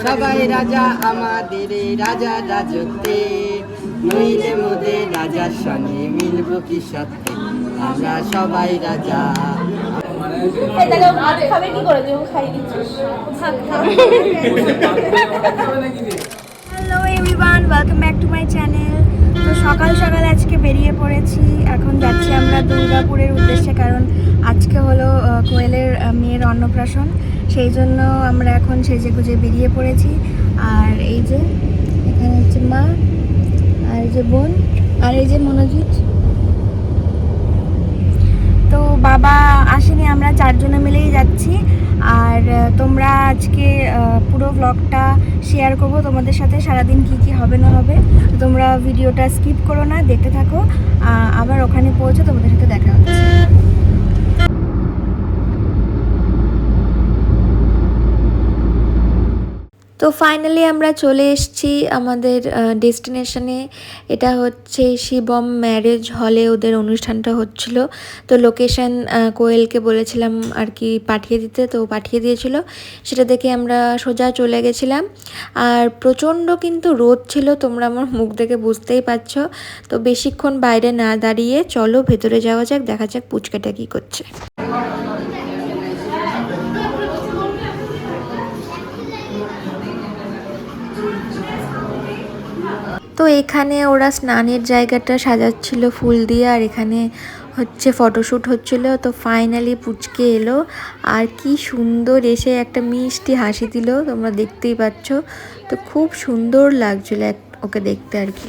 সবাই রাজা আমাদের রাজা রাজতে নইলে মধ্যে রাজার সঙ্গে মিলব কি সত্যি? আমরা সবাই রাজা। খাবে কি করে? খাই দিচ্ছি everyone welcome back to my channel তো সকাল সকাল আজকে বেরিয়ে পড়েছি। এখন যাচ্ছি আমরা দুর্গাপুরের উদ্দেশ্যে, কারণ আজকে হলো কোয়েলের মেয়ের অন্নপ্রাশন। সেই জন্য আমরা এখন সেজে গুজে বেরিয়ে পড়েছি। আর এই যে, এখানে হচ্ছে মা, আর এই যে বোন, আর এই যে মনোজিৎ। তো বাবা চারজনে মিলেই যাচ্ছি। আর তোমরা আজকে পুরো ব্লগটা শেয়ার করব। তোমাদের সাথে সারাদিন কি কি হবে না হবে, তোমরা ভিডিওটা স্কিপ করো না, দেখতে থাকো। আবার ওখানে পৌঁছো তোমাদের সাথে দেখা হচ্ছে। তো ফাইনালি আমরা চলে এসেছি আমাদের ডেস্টিনেশনে এটা হচ্ছে শিবম ম্যারেজ হলে ওদের অনুষ্ঠানটা হচ্ছিল। তো লোকেশন কোয়েলকে বলেছিলাম আর কি পাঠিয়ে দিতে, তো পাঠিয়ে দিয়েছিল। সেটা দেখে আমরা সোজা চলে গেছিলাম। আর প্রচণ্ড কিন্তু রোদ ছিল, তোমরা আমার মুখ দেখে বুঝতেই পারছ। তো বেশিক্ষণ বাইরে না দাঁড়িয়ে চলো, ভেতরে যাওয়া যাক, দেখা যাক পুচকাটা কী করছে। তো এখানে ওরা স্নানের জায়গাটা সাজাচ্ছিল ফুল দিয়ে, আর এখানে হচ্ছে ফটোশ্যুট হচ্ছিল। তো ফাইনালি পুচকে এলো, আর কি সুন্দর এসে একটা মিষ্টি হাসি দিল, তোমরা দেখতেই পাচ্ছ। তো খুব সুন্দর লাগছিল ওকে দেখতে আর কি।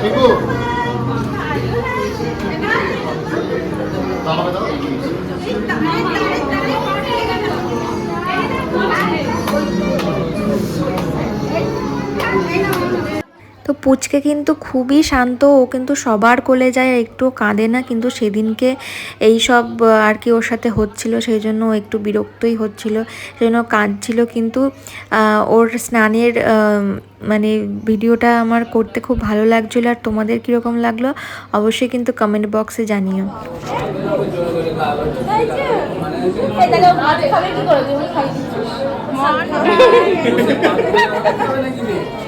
Chico. তো পুচকে কিন্তু খুবই শান্ত ও কিন্তু সবার কোলে যায় একটু কাঁদে না কিন্তু সেদিনকে এই সব আর কি ওর সাথে হচ্ছিল সেই জন্য একটু বিরক্তই হচ্ছিল সেই জন্য কাঁদছিল কিন্তু ওর স্নানের মানে ভিডিওটা আমার করতে খুব ভালো লাগছিল আর তোমাদের কীরকম লাগল অবশ্যই কিন্তু কমেন্ট বক্সে জানিও।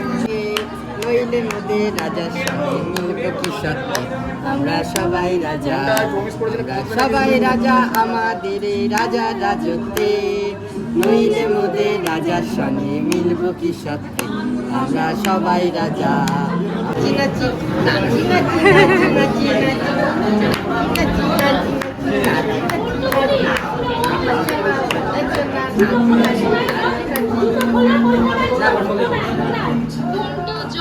নইলে মোদের সত্যি আমরা সবাই রাজা। সবাই রাজা, আমাদের রাজা রাজত্বে। নইলে মোদের রাজার সঙ্গে মিলব কি সত্যি আমরা সবাই রাজা। নাচি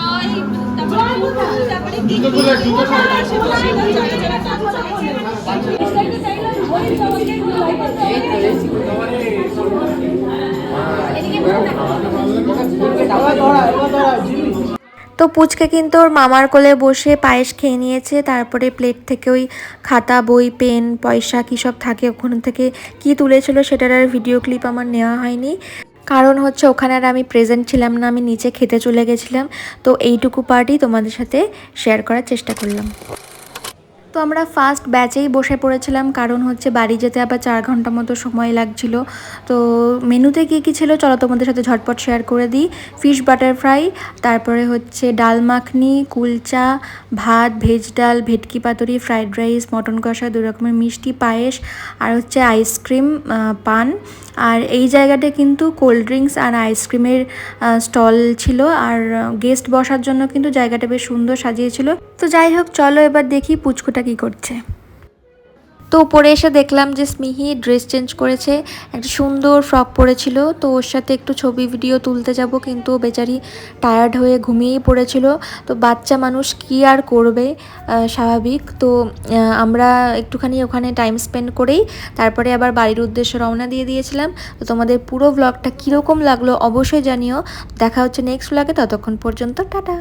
তো পুচকে কিন্তু ওর মামার কোলে বসে পায়েস খেয়ে নিয়েছে, তারপরে প্লেট থেকে ওই খাতা, বই পেন পয়সা কী সব থাকে, ওখান থেকে কি তুলেছিল সেটার আর ভিডিও ক্লিপ আমার নেওয়া হয়নি। কারণ হচ্ছে ওখানে আর আমি প্রেজেন্ট ছিলাম না, আমি নিচে খেতে চলে গেছিলাম। তো এইটুকু পার্টি তোমাদের সাথে শেয়ার করার চেষ্টা করলাম। তো আমরা ফার্স্ট ব্যাচেই বসে পড়েছিলাম, কারণ হচ্ছে বাড়ি যেতে আবার চার ঘণ্টা মতো সময় লাগছিল। তো মেনুতে কী কী ছিল চলো তোমাদের সাথে ঝটপট শেয়ার করে দিই। ফিশ বাটার ফ্রাই তারপরে হচ্ছে ডাল মাখনি, কুলচা, ভাত ভেজ ডাল, ভেটকি পাতুরি ফ্রাইড রাইস মটন কষা দু রকমের মিষ্টি, পায়েস, আর হচ্ছে আইসক্রিম পান। আর এই জায়গাটা কিন্তু কোল্ড ড্রিঙ্কস আর আইসক্রিমের স্টল ছিল। আর গেস্ট বসার জন্য কিন্তু জায়গাটা বেশ সুন্দর সাজিয়েছিল। তো যাই হোক, চলো এবার দেখি পুচকুটা কি করছে। তো উপরে এসে দেখলাম যে স্মিহি ড্রেস চেঞ্জ করেছে। একটা সুন্দর ফ্রক পরেছিল। তো ওর সাথে একটু ছবি ভিডিও তুলতে যাব, কিন্তু বেচারি টায়ার্ড হয়ে ঘুমিয়েই পড়েছিল। তো বাচ্চা মানুষ কি আর করবে? স্বাভাবিক। তো আমরা একটুখানি ওখানে টাইম স্পেন্ড করেই তারপরে আবার বাড়ির উদ্দেশ্যে রওনা দিয়ে দিয়েছিলাম। তো তোমাদের পুরো ব্লগটা কীরকম লাগল অবশ্যই জানিও। দেখা হচ্ছে নেক্সট ব্লগে ততক্ষণ পর্যন্ত টাটা।